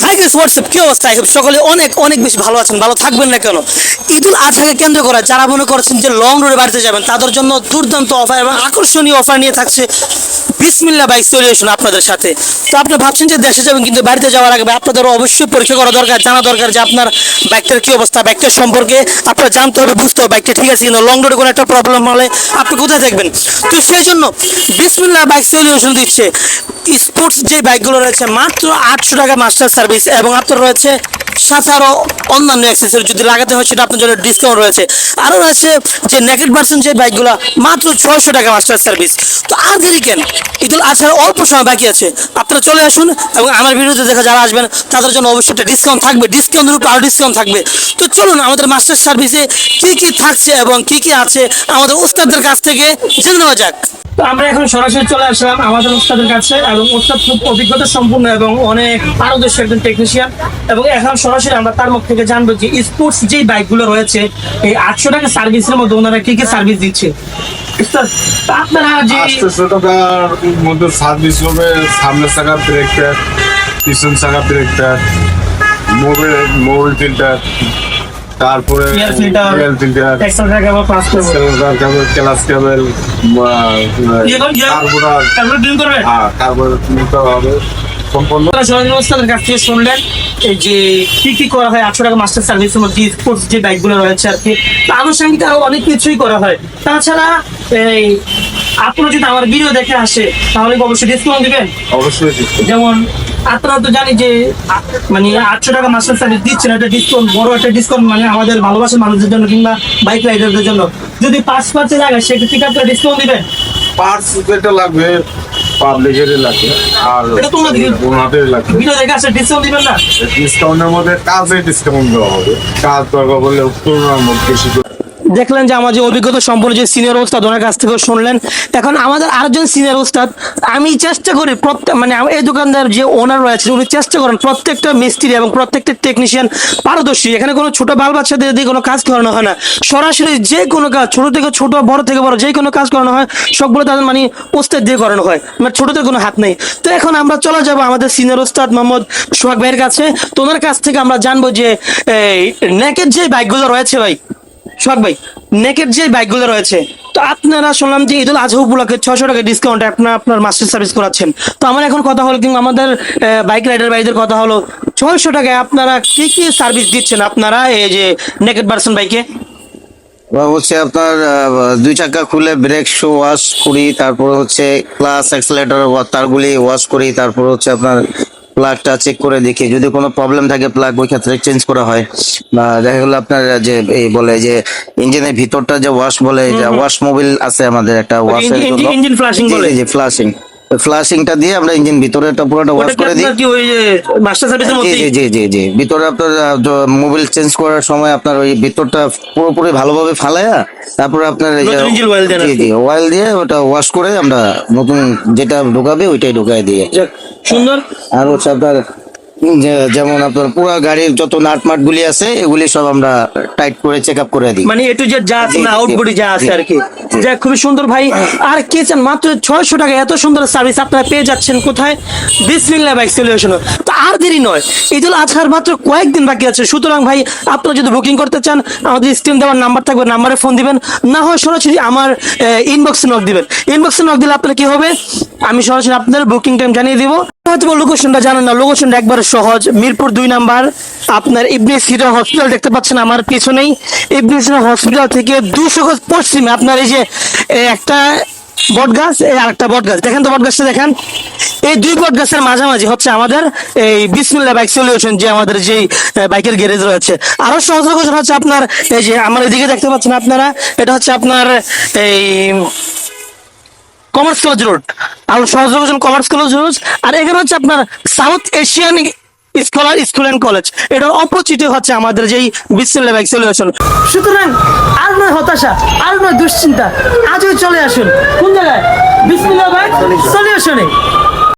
Hi guys WhatsApp কি অবস্থা? সকলে অনেক অনেক বেশি ভালো আছেন, ভালো থাকবেন না কেন? ঈদুল আজহাকে কেন্দ্র করে, যারা মনে করছেন যে লং রোডে বাড়িতে যাবেন, তাদের জন্য দুর্দান্ত অফার এবং আকর্ষণীয় অফার নিয়ে থাকছে বিসমিল্লা বাইক সলিউশন আপনাদের সাথে। তো আপনি ভাবছেন যে দেশে যাবেন, কিন্তু বাড়িতে যাওয়ার আগে আপনাদের অবশ্যই পরীক্ষা করা দরকার, জানা দরকার যে আপনার বাইকটার কি অবস্থা বাইকটার সম্পর্কে আপনার জানতে হবে, বুঝতে হবে বাইকটা ঠিক আছে কিন্তু লং রোডে কোনো একটা প্রবলেম হলে আপনি কোথায় থাকবেন? তো সেই জন্য বিসমিল্লা বাইক সলিউশন দিচ্ছে। স্পোর্টস যে বাইকগুলো রয়েছে, মাত্র আটশো টাকা মাস্টার সার্ভিস এবং আপনার রয়েছে সাথে আরও অন্যান্য অ্যাক্সেসরি যদি লাগাতে হয়, সেটা আপনার জন্য ডিসকাউন্ট রয়েছে। আরও রয়েছে যে নেকেট পার্সেন্ট যে বাইকগুলো মাত্র ছয়শো টাকা মাস্টার সার্ভিস তো আর দেরি কেন? ঈদুল আজহার অল্প সময় বাকি আছে। আপনারা চলে আসুন এবং আমার ভিডিওতে দেখা যারা আসবেন, তাদের জন্য অবশ্যই একটা ডিসকাউন্ট থাকবে। ডিসকাউন্টের উপর আরও ডিসকাউন্ট থাকবে। তো চলুন, আমাদের মাস্টার সার্ভিসে কি কি থাকছে এবং কি কি আছে আমাদের ওস্তাদদের কাছ থেকে জেনে নেওয়া যাক। আমরা এখন সরাসরি চলে আসলাম আমাদের ওস্তাদের কাছে এবং ওস্তাদ খুব অভিজ্ঞতা সম্পূর্ণ এবং অনেক পারদর্শী একজন টেকনিশিয়ান এবং এখন সরাসরি আমরা তার মুখ থেকে জানব যে স্পোর্টস যে বাইকগুলো রয়েছে, এই আটশো টাকা সার্ভিসের মধ্যে ওনারা কি কি সার্ভিস দিচ্ছে। ওস্তাদ, তা আপনারা যে আটশোশো টাকার মধ্যে সার্ভিস হবে সামনের চাকা ব্রেক প্যাড পিছন চাকা brake pad mobile mobile filter তারপরে Air filter, এয়ার ফিল্টার একশো টাকা বা কেবল ক্লাস কেবল কর- কার্বোরার তারপরে ডিল করবে? হ্যাঁ কার্বোরার নিতে হবে সম্পূর্ণ। আপনারা সরঞ্জাম কাছ থেকে শুনলেন এই যে কি কি করা হয় আটশো টাকা মাস্টার সার্ভিসের মধ্যে স্পোর্টস যে বাইকগুলো রয়েছে আর কি আনুষঙ্গিক আরও অনেক কিছুই করা হয়। তাছাড়া এই আপনারা যদি আমার ভিডিও দেখে আসে তাহলে অবশ্যই ডিসকাউন্ট দিবেন? অবশ্যই যেমন আপনারা তো জানি যে মানে আটশো টাকা মাস্টার সার্ভিস দিচ্ছেন একটা ডিসকাউন্ট বড় একটা ডিসকাউন্ট মানে আমাদের ভালোবাসার মানুষদের জন্য কিংবা বাইক রাইডারদের জন্য। যদি পাঁচ পাঁচে জায়গায় সেক্ষেত্রে কি আপনারা ডিসকাউন্ট দিবেন? পার্টস যেটা লাগবে পাবলিকেরই লাগবে। আর ওনাদের- লাগবে। ভিডিও দেখে আসে ডিসকাউন্ট দিবেন না? ডিসকাউন্টের মধ্যে কাজে ডিসকাউন্ট দেওয়া হবে। কাজ দরকার বলে তুলনার মধ্যে বেশি দেখলেন যে আমার যে অভিজ্ঞতা সম্পন্ন যে সিনিয়র ওস্তাদ ওনার কাছ থেকে শুনলেন। এখন আমাদের আরেকজন সিনিয়র ওস্তাদ, আমি চেষ্টা করি প্রত্যেক মানে এই দোকানদার যে ওনার রয়েছে উনি চেষ্টা করেন প্রত্যেকটা মিস্ত্রি এবং প্রত্যেকটা টেকনিশিয়ান পারদর্শী। এখানে কোনো ছোট বাল বাচ্চাদের দিয়ে কোনো কাজ করানো হয় না। সরাসরি যে কোনো কাজ, ছোট থেকে ছোট, বড় থেকে বড় যে কোনো কাজ করানো হয়, সবগুলো তাদের মানে ওস্তাদ দিয়ে করানো হয়। মানে ছোটদের কোনো হাত নেই। তো এখন আমরা চলে যাব আমাদের সিনিয়র ওস্তাদ মোহাম্মদ সোহাগ ভাইয়ের কাছে। তো ওনার কাছ থেকে আমরা জানব যে নেকের যে বাইকগুলো রয়েছে ভাই সোহাগ ভাই নেকের যে বাইকগুলো রয়েছে, তো আপনারা শুনলাম যে ঈদুল আজহা উপলক্ষে ছশো টাকা ডিসকাউন্ট আপনার আপনার মাস্টার সার্ভিস করাচ্ছেন। তো আমার এখন কথা হলো কিন্তু আমাদের বাইক রাইডার ভাইদের কথা হলো, ছয়শো টাকায় আপনারা কি কি সার্ভিস দিচ্ছেন আপনারা এই যে নেকেড পার্সন বাইকে হচ্ছে আপনার দুই চাকা খুলে ব্রেক শো ওয়াশ করি, তারপর হচ্ছে ক্লাস অ্যাক্সিলেটর তারগুলি ওয়াশ করি, তারপর হচ্ছে আপনার প্লাগটা চেক করে দেখি। যদি কোনো প্রবলেম থাকে প্লাগ ওই ক্ষেত্রে চেঞ্জ করা হয়। বা দেখা গেলো আপনার যে এই বলে যে ইঞ্জিনের ভিতরটা যে ওয়াশ বলে যে ওয়াশ মোবিল আছে আমাদের একটা ওয়াশের জন্য। ইঞ্জিন ফ্লাশিং বলে। যে ফ্লাশিং ফ্লাশিংটা দিয়ে আমরা ইঞ্জিন ভিতরে ভিতরেটা পুরোটা ওয়াশ করে দিই। কি ওই মাস্টার সার্ভিসের মধ্যে জি জি জি জি ভিতরে আপনার মোবাইল চেঞ্জ করার সময় আপনার ওই ভিতরটা পুরোপুরি ভালোভাবে ফালায়া তারপরে আপনার engine oil দেন জি জি অয়েল দিয়ে ওটা ওয়াশ করে আমরা নতুন যেটা ঢোকাবে ওইটাই ঢোকায় দিয়ে। সুন্দর। আর হচ্ছে আপনার যেমন আপনার পুরো গাড়ির যত নাট মাট গুলি আছে এগুলি সব আমরা টাইট করে চেক আপ করে দিই। মানে এটু যে যা আছে না আউটবডি যা আছে আর কি। যা খুবই সুন্দর ভাই। আর কে চান মাত্র ছয়শো টাকা এত সুন্দর সার্ভিস আপনারা পেয়ে যাচ্ছেন কোথায়? বিসমিল্লা বাইক সলিউশন তো আর দেরি নয় ঈদুল আজহার মাত্র কয়েকদিন বাকি আছে। সুতরাং ভাই আপনারা যদি বুকিং করতে চান আমাদের স্ক্রিন দেওয়ার নাম্বার থাকবে নাম্বারে ফোন দিবেন। না হয় সরাসরি আমার ইনবক্সে নক দিবেন। ইনবক্সে নক দিলে আপনার কি হবে? আমি সরাসরি আপনার বুকিং টাইম জানিয়ে দিব। লোকেশনটা জানেন না। লোকেশনটা একবারে সহজ। মিরপুর দুই নাম্বার। আপনার ইবনে সিরা হসপিটাল দেখতে পাচ্ছেন, আমার পিছনেই। ইবনে সিরা হসপিটাল থেকে দুশো গজ পশ্চিমে আপনার এই যে একটা বট গাছ এই আরেকটা বট গাছ দেখেন তো বট গাছটা দেখেন। এই দুই বট গাছের মাঝামাঝি হচ্ছে আমাদের এই বিসমিল্লা বাইক সলিউশন যে আমাদের যে বাইকের গ্যারেজ রয়েছে। আরও সহজ হচ্ছে আপনার, এই যে, আমার এদিকে দেখতে পাচ্ছেন আপনারা। এটা হচ্ছে আপনার এই কমার্স কলেজ রোড আর সহজ কমার্স কলেজ রোড আর এখানে হচ্ছে আপনার South Asian scholar school and college এটা অপোজিটে হচ্ছে আমাদের যেই বিশ্বের বাইক সলিউশন সুতরাং আর নয় হতাশা আর নয় দুশ্চিন্তা আজই চলে আসুন। কোন জায়গায়? বিশ্বের লেভেল সলিউশনে